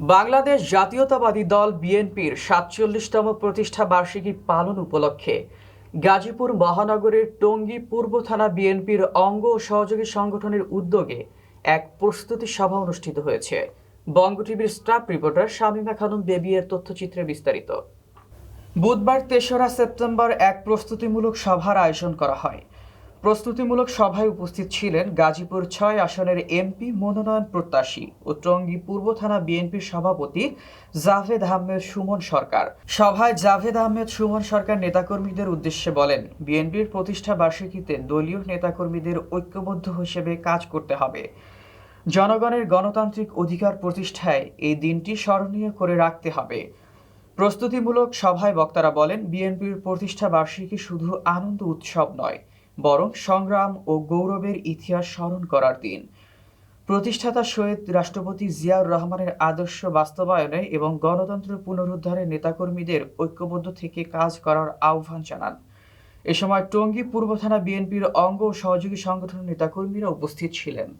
বাংলাদেশ জাতীয়তাবাদী দল বিএনপির সাতচল্লিশতম প্রতিষ্ঠা বার্ষিকী পালন উপলক্ষে গাজীপুর মহানগরের টঙ্গী পূর্ব থানা বিএনপির অঙ্গ ও সহযোগী সংগঠনের উদ্যোগে এক প্রস্তুতি সভা অনুষ্ঠিত হয়েছে। বঙ্গ টিভির স্টাফ রিপোর্টার শামীমা খানম বেবি এর তথ্যচিত্রে বিস্তারিত। বুধবার তেসরা সেপ্টেম্বর এক প্রস্তুতিমূলক সভার আয়োজন করা হয়। প্রস্তুতিমূলক সভায় উপস্থিত ছিলেন গাজীপুর ছয় আসনের এমপি মনোনয়ন প্রত্যাশী ও টঙ্গী পূর্ব থানা বিএনপির সভাপতি জাভেদ আহমেদ সুমন সরকার। সভায় জাভেদ আহমেদ সুমন সরকার নেতাকর্মীদের উদ্দেশ্যে বলেন, বিএনপির প্রতিষ্ঠা বার্ষিকীতে দলীয় নেতাকর্মীদের ঐক্যবদ্ধ হিসেবে কাজ করতে হবে। জনগণের গণতান্ত্রিক অধিকার প্রতিষ্ঠায় এই দিনটি স্মরণীয় করে রাখতে হবে। প্রস্তুতিমূলক সভায় বক্তারা বলেন, বিএনপির প্রতিষ্ঠা বার্ষিকী শুধু আনন্দ উৎসব নয় বরং সংগ্রাম ও গৌরবের ইতিহাস স্মরণ করার দিন। প্রতিষ্ঠাতা শহীদ রাষ্ট্রপতি জিয়াউর রহমানের আদর্শ বাস্তবায়নে এবং গণতন্ত্র পুনরুদ্ধারে নেতাকর্মীদের ঐক্যবদ্ধ থেকে কাজ করার আহ্বান জানান। এ সময় টঙ্গী পূর্ব থানা বিএনপির অঙ্গ ও সহযোগী সংগঠনের নেতাকর্মীরা উপস্থিত ছিলেন।